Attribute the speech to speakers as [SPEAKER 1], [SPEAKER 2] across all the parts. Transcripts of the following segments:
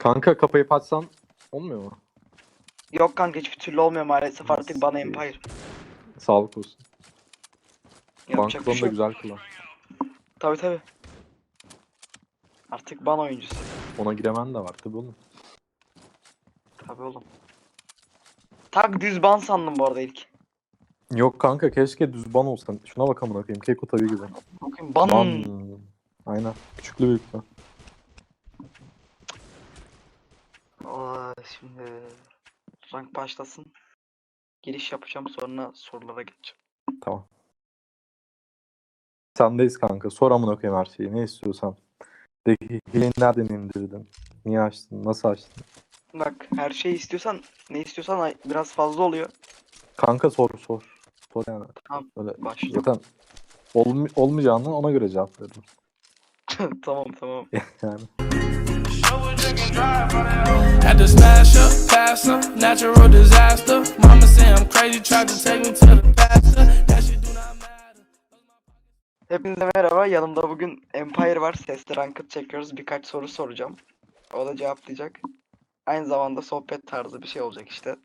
[SPEAKER 1] Kanka kapayıp açsan olmuyor mu?
[SPEAKER 2] Yok kanka hiçbir türlü olmuyor maalesef artık bana Empire.
[SPEAKER 1] Sağlık olsun.
[SPEAKER 2] Yapacak bir
[SPEAKER 1] Bankton
[SPEAKER 2] şey
[SPEAKER 1] da
[SPEAKER 2] yok.
[SPEAKER 1] güzel kullan.
[SPEAKER 2] Tabi tabi. Artık ban oyuncusu.
[SPEAKER 1] Ona giremen de var tabii oğlum.
[SPEAKER 2] Tabi oğlum. Tak düz ban sandım bu arada ilk.
[SPEAKER 1] Yok kanka keşke düz ban olsan. Şuna bak amına koyayım. Keko tabii gibi.
[SPEAKER 2] Bakayım ban.
[SPEAKER 1] Ban. Aynen. Küçüklü büyüklü.
[SPEAKER 2] Aa, şimdi rank başlasın. Giriş yapacağım sonra sorulara geçeceğim.
[SPEAKER 1] Tamam. Sendeyiz kanka. Sor amına koyayım her şeyi. Ne istiyorsan. De hileyi nereden indirdin? Niye açtın? Nasıl açtın?
[SPEAKER 2] Bak her şeyi istiyorsan ne istiyorsan biraz fazla oluyor.
[SPEAKER 1] Kanka sor sor. Sor yani.
[SPEAKER 2] Tamam.
[SPEAKER 1] Böyle
[SPEAKER 2] Başlayacağım.
[SPEAKER 1] zaten olm olmayacağını ona göre cevap veririm.
[SPEAKER 2] tamam tamam.
[SPEAKER 1] Yani.
[SPEAKER 3] To smash up, pass up, natural disaster. Mama say I'm crazy, tried to take me to the pastor. That shit do not matter.
[SPEAKER 2] Hepinize merhaba. Yanımda bugün Empire var. Sesli ranked çekiyoruz. Birkaç soru soracağım. O da cevaplayacak. Aynı zamanda sohbet tarzı bir şey olacak işte.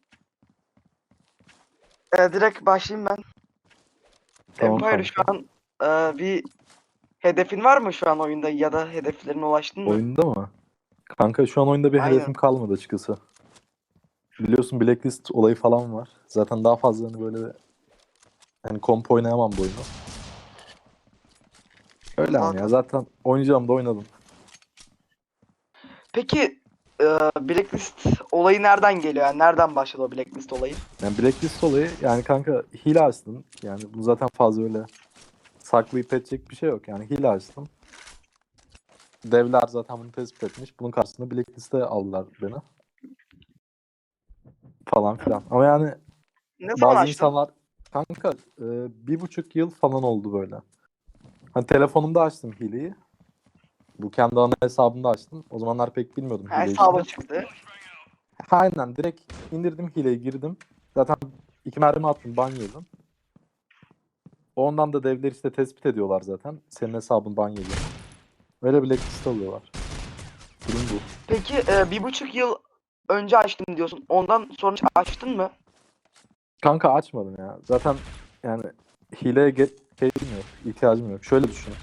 [SPEAKER 2] Ee, direkt başlayayım ben.
[SPEAKER 1] Tamam
[SPEAKER 2] Empire şu an e, bir hedefin var mı şu an oyunda ya da hedeflerine ulaştın mı?
[SPEAKER 1] Oyunda mı? Kanka şu an oyunda bir
[SPEAKER 2] Aynen.
[SPEAKER 1] hedefim kalmadı açıkçası. Biliyorsun blacklist olayı falan var. Zaten daha fazla hani böyle hani komp oynayamam bu oyunu. Öyle yani ya zaten oynayacağım da oynadım.
[SPEAKER 2] Peki e, Blacklist olayı nereden geliyor? Yani nereden başladı o Blacklist olayı?
[SPEAKER 1] Yani blacklist olayı yani kanka hile açtım. Yani bu zaten fazla öyle saklayıp edecek bir şey yok. Yani hile açtım. Devler zaten bunu tespit etmiş. Bunun karşısında blacklist'e aldılar beni. Falan filan. Ama yani
[SPEAKER 2] Ne
[SPEAKER 1] Bazı
[SPEAKER 2] açtın?
[SPEAKER 1] insanlar kanka e, bir buçuk yıl falan oldu böyle. Hani telefonumda açtım hileyi. Bu kendi ana hesabımda açtım. O zamanlar pek bilmiyordum hileyi.
[SPEAKER 2] hesaba çıktı.
[SPEAKER 1] Aynen direkt indirdim hileyi girdim. Zaten iki mermi attım ban yedim. Ondan da devler işte tespit ediyorlar zaten. Senin hesabın ban yedi. Öyle blacklist alıyorlar. Durum bu.
[SPEAKER 2] Peki e, bir buçuk yıl önce açtım diyorsun. Ondan sonra açtın mı?
[SPEAKER 1] Kanka açmadım ya. Zaten yani hileye ge- şeyim yok, ihtiyacım yok. Şöyle düşün.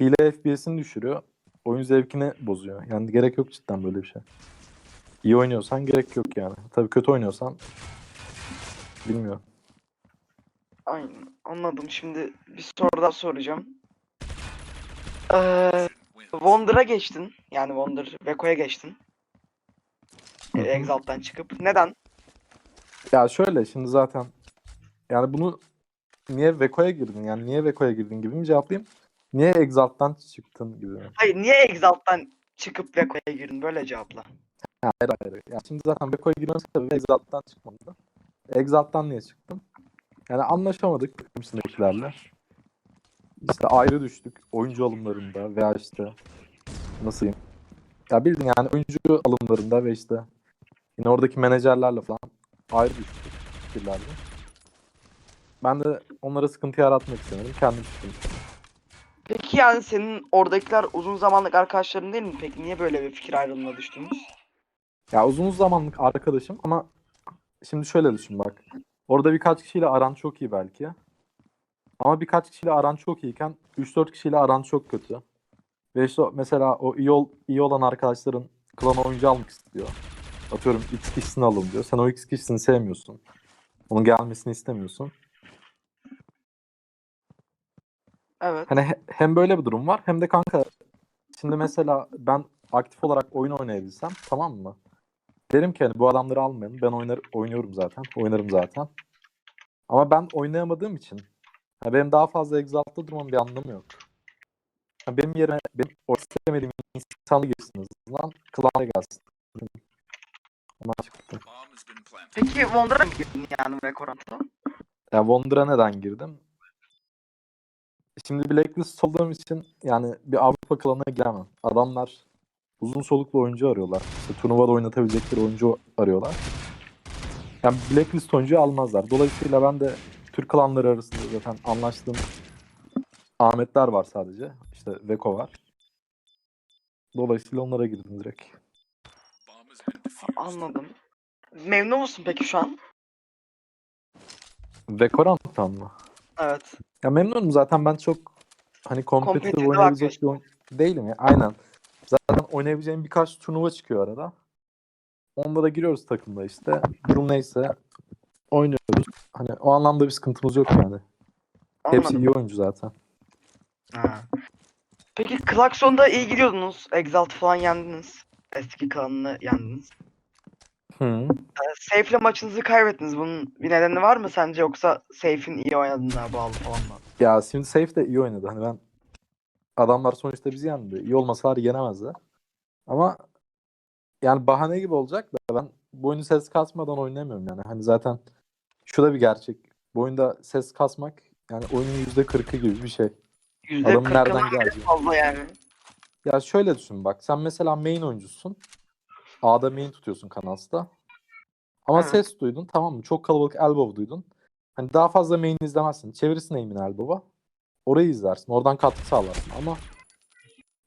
[SPEAKER 1] Hile FPS'ini düşürüyor. Oyun zevkini bozuyor. Yani gerek yok cidden böyle bir şey. İyi oynuyorsan gerek yok yani. Tabii kötü oynuyorsan bilmiyorum.
[SPEAKER 2] Aynen anladım. Şimdi bir soru daha soracağım. Ee, Wonder'a geçtin. Yani Wonder, Veko'ya geçtin.
[SPEAKER 1] Hı
[SPEAKER 2] Exalt'tan çıkıp. Neden?
[SPEAKER 1] Ya şöyle şimdi zaten yani bunu niye Veko'ya girdin? Yani niye Veko'ya girdin gibi mi cevaplayayım? Niye Exalt'tan çıktın gibi mi?
[SPEAKER 2] Hayır niye Exalt'tan çıkıp Veko'ya girdin? Böyle cevapla.
[SPEAKER 1] Ha, Hayır hayır. Ya şimdi zaten Veko'ya girmem sebebi Exalt'tan çıkmadı. Exalt'tan niye çıktım? Yani anlaşamadık üstündekilerle. İşte ayrı düştük oyuncu alımlarında veya işte nasıl diyeyim? Ya bildin yani oyuncu alımlarında ve işte yine oradaki menajerlerle falan ayrı düştük fikirlerde. Ben de onlara sıkıntı yaratmak istemedim. Kendim çıktım.
[SPEAKER 2] Peki yani senin oradakiler uzun zamanlık arkadaşların değil mi? Peki niye böyle bir fikir ayrılığına düştünüz?
[SPEAKER 1] Ya uzun zamanlık arkadaşım ama şimdi şöyle düşün bak. Orada birkaç kişiyle aran çok iyi belki. Ama birkaç kişiyle aran çok iyiyken 3-4 kişiyle aran çok kötü. Ve işte mesela o iyi, ol, iyi olan arkadaşların klan oyuncu almak istiyor. Atıyorum X kişisini alın diyor. Sen o X kişisini sevmiyorsun. Onun gelmesini istemiyorsun.
[SPEAKER 2] Evet.
[SPEAKER 1] Hani he- hem böyle bir durum var hem de kanka şimdi mesela ben aktif olarak oyun oynayabilsem tamam mı? Derim ki hani bu adamları almayın. Ben oynar, oynuyorum zaten. Oynarım zaten. Ama ben oynayamadığım için ha benim daha fazla Exalt'ta durmam bir anlamı yok. Ha benim yerime benim o istemediğim insanı geçsin lan klan'a gelsin. Ondan çıktım.
[SPEAKER 2] Peki Wonder'a mı girdin yani Vekorant'a?
[SPEAKER 1] Ya Wonder'a neden girdim? Şimdi Blacklist olduğum için yani bir Avrupa klanına giremem. Adamlar uzun soluklu oyuncu arıyorlar. İşte turnuvada oynatabilecekleri oyuncu arıyorlar. Yani Blacklist oyuncuyu almazlar. Dolayısıyla ben de Türk klanları arasında zaten anlaştığım Ahmetler var sadece. İşte Veko var. Dolayısıyla onlara girdim direkt.
[SPEAKER 2] Anladım. Memnun musun peki şu an?
[SPEAKER 1] Vekorant'tan mı?
[SPEAKER 2] Evet.
[SPEAKER 1] Ya memnunum zaten ben çok hani kompetitif oynayabilecek bir oyun değilim ya. Aynen. Zaten oynayabileceğim birkaç turnuva çıkıyor arada. Onda da giriyoruz takımda işte. Durum neyse oynuyoruz. Hani o anlamda bir sıkıntımız yok yani. Hepsi iyi oyuncu zaten.
[SPEAKER 2] Ha. Peki Klakson'da iyi gidiyordunuz. Exalt falan yendiniz. Eski klanını yendiniz.
[SPEAKER 1] Hı.
[SPEAKER 2] Ee, Safe'le maçınızı kaybettiniz. Bunun bir nedeni var mı sence yoksa Safe'in iyi oynadığına bağlı falan mı?
[SPEAKER 1] Ya şimdi Safe de iyi oynadı. Hani ben adamlar sonuçta bizi yendi. İyi olmasalar yenemezler. Ama yani bahane gibi olacak da ben bu oyunu ses kasmadan oynayamıyorum yani. Hani zaten şu da bir gerçek. Bu oyunda ses kasmak yani oyunun yüzde kırkı gibi bir şey.
[SPEAKER 2] Yüzde
[SPEAKER 1] Adamın nereden geldiği.
[SPEAKER 2] fazla yani.
[SPEAKER 1] Ya şöyle düşün bak. Sen mesela main oyuncusun. A'da main tutuyorsun Kanals'ta. Ama
[SPEAKER 2] Evet.
[SPEAKER 1] ses duydun tamam mı? Çok kalabalık elbow duydun. Hani daha fazla main izlemezsin. Çevirirsin aim'ini elbow'a. Orayı izlersin. Oradan katkı sağlarsın. Ama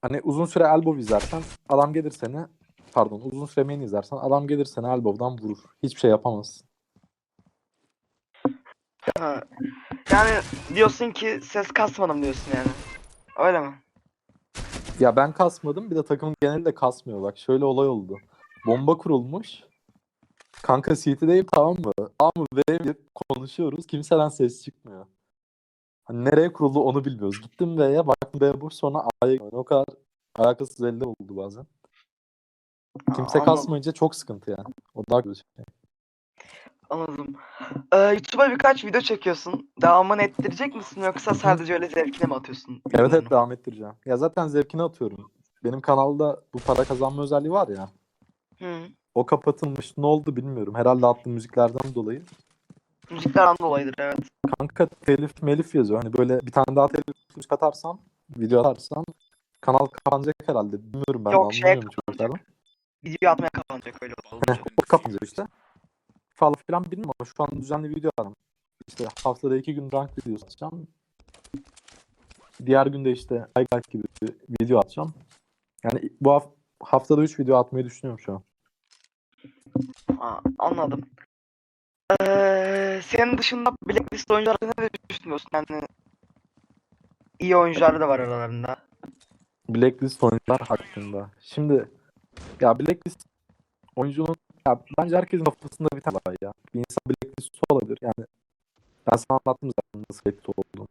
[SPEAKER 1] hani uzun süre elbow izlersen adam gelir seni pardon uzun süre main izlersen adam gelir seni elbow'dan vurur. Hiçbir şey yapamazsın.
[SPEAKER 2] Ha. Yani diyorsun ki ses kasmadım diyorsun yani. Öyle mi?
[SPEAKER 1] Ya ben kasmadım. Bir de takım geneli de kasmıyor. Bak şöyle olay oldu. Bomba kurulmuş. Kanka CT'deyim tamam mı? A mı B mi konuşuyoruz. Kimseden ses çıkmıyor. Hani nereye kuruldu onu bilmiyoruz. Gittim B'ye baktım B boş sonra A'ya. O kadar alakasız elde oldu bazen. Kimse
[SPEAKER 2] Anladım.
[SPEAKER 1] kasmayınca çok sıkıntı yani. O daha kötü şey.
[SPEAKER 2] Anladım. Ee, YouTube'a birkaç video çekiyorsun. Devamını ettirecek misin yoksa sadece öyle zevkine mi atıyorsun?
[SPEAKER 1] Evet evet devam ettireceğim. Ya zaten zevkini atıyorum. Benim kanalda bu para kazanma özelliği var ya.
[SPEAKER 2] Hı.
[SPEAKER 1] O kapatılmış. Ne oldu bilmiyorum. Herhalde attığım müziklerden dolayı.
[SPEAKER 2] Müziklerden dolayıdır evet.
[SPEAKER 1] Kanka telif melif yazıyor. Hani böyle bir tane daha telif müzik atarsam, video atarsam kanal kapanacak herhalde. Bilmiyorum ben
[SPEAKER 2] Yok,
[SPEAKER 1] de anlamıyorum çocuklardan.
[SPEAKER 2] Video atmaya kapanacak öyle olunca.
[SPEAKER 1] O kapanacak işte. Falan filan bilmiyorum ama şu an düzenli video atarım. İşte haftada iki gün rank videosu atacağım. Diğer günde işte Highlight gibi bir video atacağım. Yani bu haf- haftada 3 video atmayı düşünüyorum şu an.
[SPEAKER 2] Ha, anladım. Ee, senin dışında Blacklist oyuncular ne düşünüyorsun? Yani iyi oyuncular da var aralarında.
[SPEAKER 1] Blacklist oyuncular hakkında. Şimdi ya Blacklist oyuncunun ya bence herkesin kafasında bir tane var ya. Bir insan Blacklist olabilir. Yani ben sana anlattım zaten nasıl Blacklist olduğunu.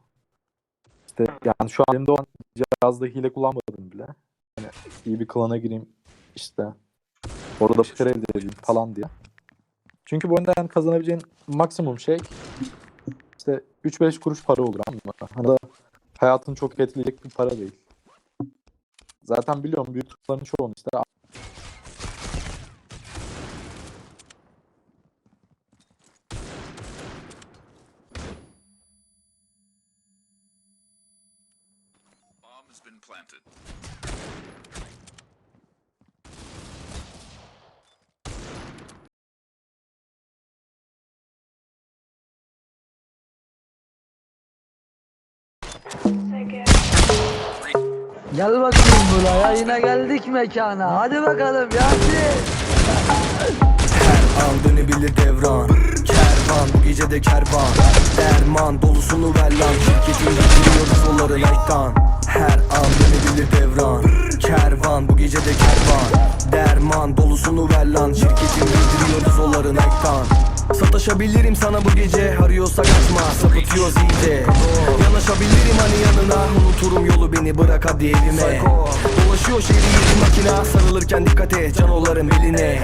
[SPEAKER 1] İşte yani şu an elimde olan cihazda hile kullanmadım bile. Yani iyi bir klana gireyim işte. Orada başarı elde edeyim falan diye. Çünkü bu oyunda yani kazanabileceğin maksimum şey işte 3-5 kuruş para olur ama hani da hayatını çok etkileyecek bir para değil. Zaten biliyorum büyük turların çoğunu işte
[SPEAKER 4] Gel bakayım buraya yine geldik mekana. Hadi bakalım Yasin.
[SPEAKER 5] An dönebilir devran Kervan bu gece de kervan. Derman dolusunu ver lan. Şirketin getiriyoruz onları Nike'dan Her an dönebilir devran. Kervan bu gece de kervan. Derman dolusunu ver lan. Şirketin getiriyoruz onları Nike'dan Sataşabilirim sana bu gece. Arıyorsa kaçma sapıtıyoruz iyice Yanaşabilirim hani yanına. Unuturum yolu beni. Bırak hadi evime. Dolaşıyor şehri makina Sarılırken dikkat et. Canoların beline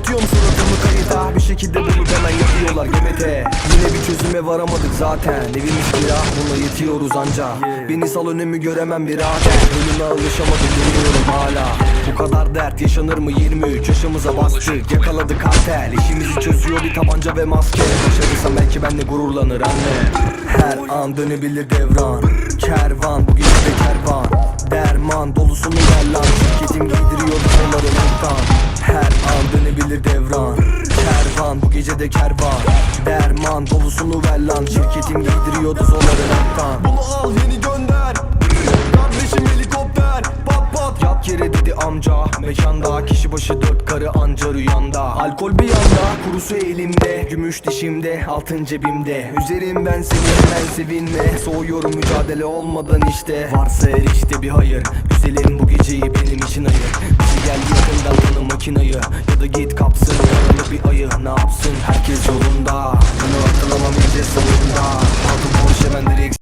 [SPEAKER 5] Kapatıyorum suratımı kayıta? Bir şekilde bulup hemen yapıyorlar gemete Yine bir çözüme varamadık zaten. Evimiz kira buna yetiyoruz anca. Beni sal önümü göremem birader Önüme alışamadım dönüyorum hala. Bu kadar dert yaşanır mı? 23 yaşımıza bastık Yakaladık kartel. İşimizi çözüyor bir tabanca ve maske. Başarırsam belki benle gururlanır anne. Her an dönebilir devran. Kervan bu gece kervan. Derman dolusunu ver lan Şirketim giydiriyor Her dönebilir devran. Kervan bu gece de kervan. Derman dolusunu ver lan. Şirketim giydiriyordu zonları renktan Bunu al yeni gönder. Kardeşim helikopter. Pat pat. Yat yere dedi amca. Mekanda kişi başı dört karı anca rüyanda. Alkol bir yanda kurusu elimde. Gümüş dişimde altın cebimde. Üzerim ben seni hemen sevinme. Soğuyorum mücadele olmadan işte. Varsa her işte bir hayır. Güzelim bu geceyi benim için ayır Gel yakından alın makinayı. Ya da git kapsın Yaralı bir ayı. Ne yapsın? Herkes yolunda. Bunu atılamam iyice salonda Altı boş hemen direkt